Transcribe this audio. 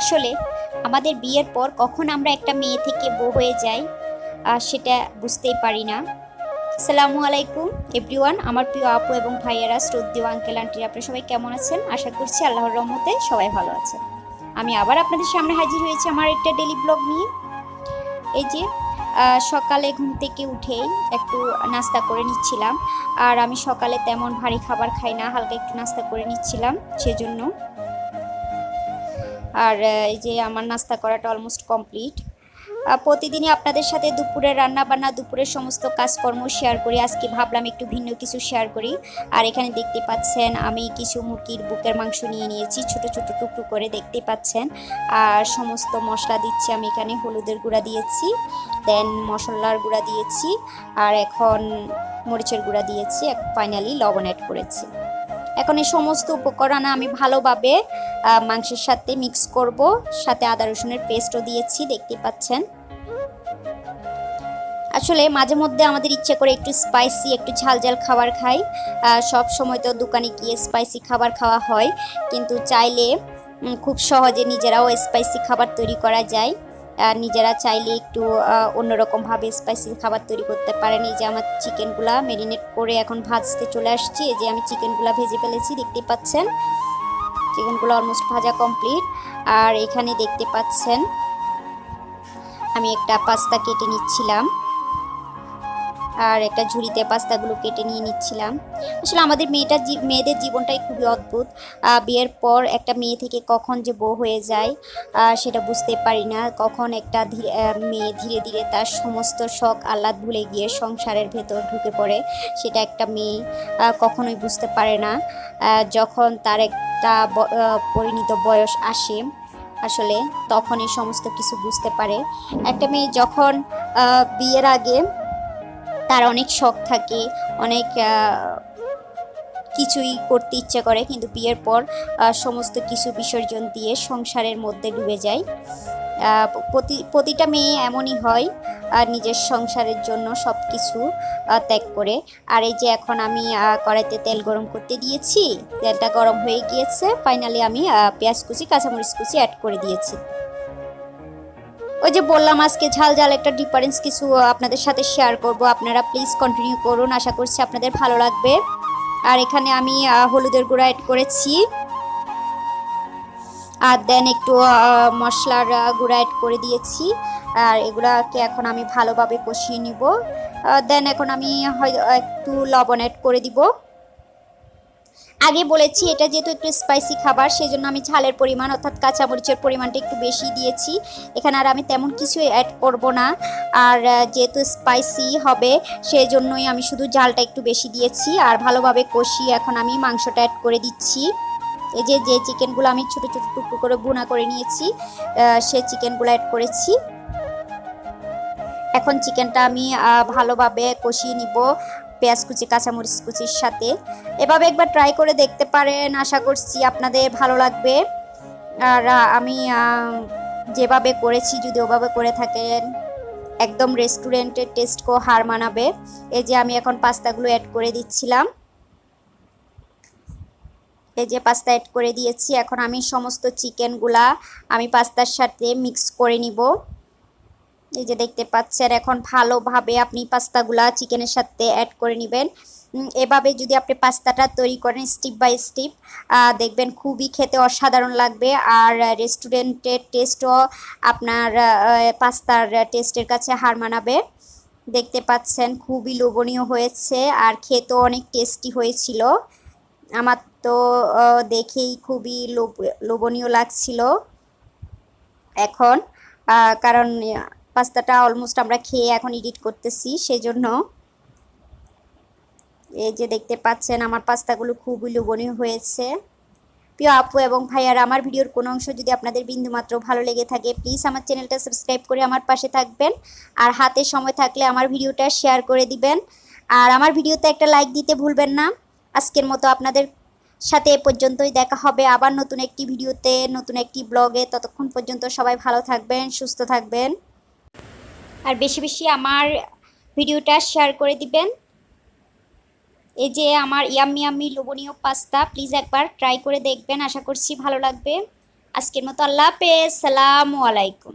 আসলে আমাদের বিয়ের পর কখন আমরা একটা মেয়ে থেকে বউ হয়ে যাই সেটা বুঝতেই পারি না। সালামু আলাইকুম, এভরিওয়ান, আমার প্রিয় আপু এবং ভাইয়েরা, শ্রদ্ধেয় আঙ্কেল আন্টিরা আপনারা সবাই কেমন আছেন? আশা করছি আল্লাহর রহমতে সবাই ভালো আছে আমি আবার আপনাদের সামনে হাজির হয়েছি আমার একটা ডেলি ব্লগ নিয়ে। এই যে সকালে ঘুম থেকে উঠেই একটু নাস্তা করে নিচ্ছিলাম। আর আমি সকালে তেমন ভারী খাবার খাই না, হালকা একটু নাস্তা করে নিচ্ছিলাম, সেজন্য। আর এই যে আমার নাস্তা করাটা অলমোস্ট কমপ্লিট প্রতিদিনই আপনাদের সাথে দুপুরের রান্না বান্না দুপুরের সমস্ত কাজকর্ম শেয়ার করি। আজকে ভাবলাম একটু ভিন্ন কিছু শেয়ার করি। আর এখানে দেখতে পাচ্ছেন, আমি কিছু মুরগির বুকের মাংস নিয়ে নিয়েছি, ছোট ছোট টুকরো করে দেখতে পাচ্ছেন। আর সমস্ত মশলা দিচ্ছি আমি এখানে, হলুদের গুঁড়া দিয়েছি দেন মশলার গুঁড়া দিয়েছি, আর এখন মরিচের গুঁড়া দিয়েছি ফাইনালি লবণ অ্যাড করেছি। এখন এই সমস্ত উপকরণ আমি ভালোভাবে মাংসের সাথে মিক্স করব। সাথে আদা রসুনের পেস্টও দিয়েছি, দেখতে পাচ্ছেন। আসলে মাঝে মধ্যে আমাদের ইচ্ছে করে একটু স্পাইসি একটু ঝাল ঝাল খাবার খাই। সব সময় তো দোকানে গিয়ে স্পাইসি খাবার খাওয়া হয়। কিন্তু চাইলে খুব সহজে নিজেরাও স্পাইসি খাবার তৈরি করা যায়। নিজেরা চাইলে একটু অন্যরকমভাবে স্পাইসি খাবার তৈরি করতে পারেন। এই যে আমার চিকেনগুলা মেরিনেট করে এখন ভাজতে চলে আসছি। এই যে আমি চিকেনগুলা ভেজে ফেলেছি, দেখতে পাচ্ছেন। চিকেনগুলো অলমোস্ট ভাজা কমপ্লিট আর এখানে দেখতে পাচ্ছেন আমি একটা পাস্তা কেটে নিচ্ছিলাম। আর একটা ঝুড়িতে পাস্তাগুলো কেটে নিয়ে নিচ্ছিলাম। আসলে আমাদের মেয়েটার মেয়েদের জীবনটাই খুবই অদ্ভুত। বিয়ের পর একটা মেয়ে থেকে কখন যে বউ হয়ে যায় সেটা বুঝতে পারি না। কখন একটা মেয়ে ধীরে ধীরে তার সমস্ত শখ, আহ্লাদ ভুলে গিয়ে সংসারের ভেতর ঢুকে পড়ে, সেটা একটা মেয়ে কখনোই বুঝতে পারে না। যখন তার একটা পরিণত বয়স আসে, আসলে তখন এই সমস্ত কিছু বুঝতে পারে। একটা মেয়ে যখন বিয়ের আগে তার অনেক শখ থাকে, অনেক কিছুই করতে ইচ্ছে করে, কিন্তু বিয়ের পর সমস্ত কিছু বিসর্জন দিয়ে সংসারের মধ্যে ডুবে যায়। প্রতি, প্রতিটা মেয়ে এমনই হয় আর নিজের সংসারের জন্য সব কিছু ত্যাগ করে। আর এই যে এখন আমি কড়াইতে তেল গরম করতে দিয়েছি, তেলটা গরম হয়ে গিয়েছে ফাইনালি আমি পেঁয়াজ কুচি, কাঁচামরিচ কুচি অ্যাড করে দিয়েছি। ওই যে বললাম আজকে ঝাল ঝাল একটা ডিফারেন্স কিছু আপনাদের সাথে শেয়ার করব। আপনারা প্লিজ কন্টিনিউ করুন, আশা করছি আপনাদের ভালো লাগবে। আর এখানে আমি হলুদের গুঁড়া অ্যাড করেছি। আর দেন একটু মশলার গুঁড়া অ্যাড করে দিয়েছি। আর এগুলাকে এখন আমি ভালোভাবে কষিয়ে নিব। দেন এখন আমি একটু লবণ অ্যাড করে দিব। আগে বলেছি, এটা যেহেতু একটু স্পাইসি খাবার, সেজন্য আমি ঝালের পরিমাণ অর্থাৎ কাঁচামরিচের পরিমাণটা একটু বেশি দিয়েছি। এখানে আর আমি তেমন কিছু অ্যাড করব না। আর যেহেতু স্পাইসি হবে সেই জন্যই আমি শুধু ঝালটা একটু বেশি দিয়েছি। আর ভালোভাবে কষিয়ে এখন আমি মাংসটা অ্যাড করে দিচ্ছি। এই যে যে চিকেনগুলো আমি ছোটো ছোটো টুকরো করে বুনা করে নিয়েছি সে চিকেনগুলো অ্যাড করেছি। এখন চিকেনটা আমি ভালোভাবে কষিয়ে নিব। পেঁয়াজ কুচি, কাঁচামরিচ কুচির সাথে। এভাবে একবার ট্রাই করে দেখতে পারেন। আশা করছি আপনাদের ভালো লাগবে। আর আমি যেভাবে করেছি, যদি ওভাবে করে থাকেন, একদম রেস্টুরেন্টের টেস্ট টেস্টকেও হার মানাবে। এই যে আমি এখন পাস্তাগুলো অ্যাড করে দিচ্ছিলাম। এই যে পাস্তা অ্যাড করে দিয়েছি। এখন আমি সমস্ত চিকেনগুলা আমি পাস্তার সাথে মিক্স করে নিব। এই যে দেখতে পাচ্ছেন, এখন ভালোভাবে আপনি পাস্তাগুলা চিকেনের সাথে অ্যাড করে নেবেন। এভাবে যদি আপনি পাস্তাটা তৈরি করেন স্টেপ বাই স্টেপ দেখবেন খুবই খেতে অসাধারণ লাগবে। আর রেস্টুরেন্টের টেস্টও আপনার পাস্তার টেস্টের কাছে হার মানাবে। দেখতে পাচ্ছেন, খুবই লোভনীয় হয়েছে আর খেতেও অনেক টেস্টি হয়েছিল। আমার তো দেখেই খুবই লোভ, লোভনীয় লাগছিল। এখন কারণ পাস্তাটা অলমোস্ট আমরা খেয়ে এখন এডিট করতেছি, সেজন্য এই যে দেখতে পাচ্ছেন আমার পাস্তাগুলো খুবই লোভনীয় হয়েছে। প্রিয় আপু এবং ভাইয়ার, আমার ভিডিওর কোনো অংশ যদি আপনাদের বিন্দুমাত্র ভালো লেগে থাকে প্লিজ আমার চ্যানেলটা সাবস্ক্রাইব করে আমার পাশে থাকবেন। আর হাতে সময় থাকলে আমার ভিডিওটা শেয়ার করে দিবেন। আর আমার ভিডিওতে একটা লাইক দিতে ভুলবেন না। আজকের মতো আপনাদের সাথে এ পর্যন্তই দেখা হবে আবার নতুন একটি ভিডিওতে, নতুন একটি ব্লগে ততক্ষণ পর্যন্ত সবাই ভালো থাকবেন, সুস্থ থাকবেন। আর বেশি বেশি আমার ভিডিওটা শেয়ার করে দিবেন। এই যে আমার ইয়াম্মি ইয়াম্মি লোভনীয় পাস্তা প্লিজ একবার ট্রাই করে দেখবেন, আশা করছি ভালো লাগবে। আজকের মতো আল্লাহ হাফেজ, সালামু আলাইকুম।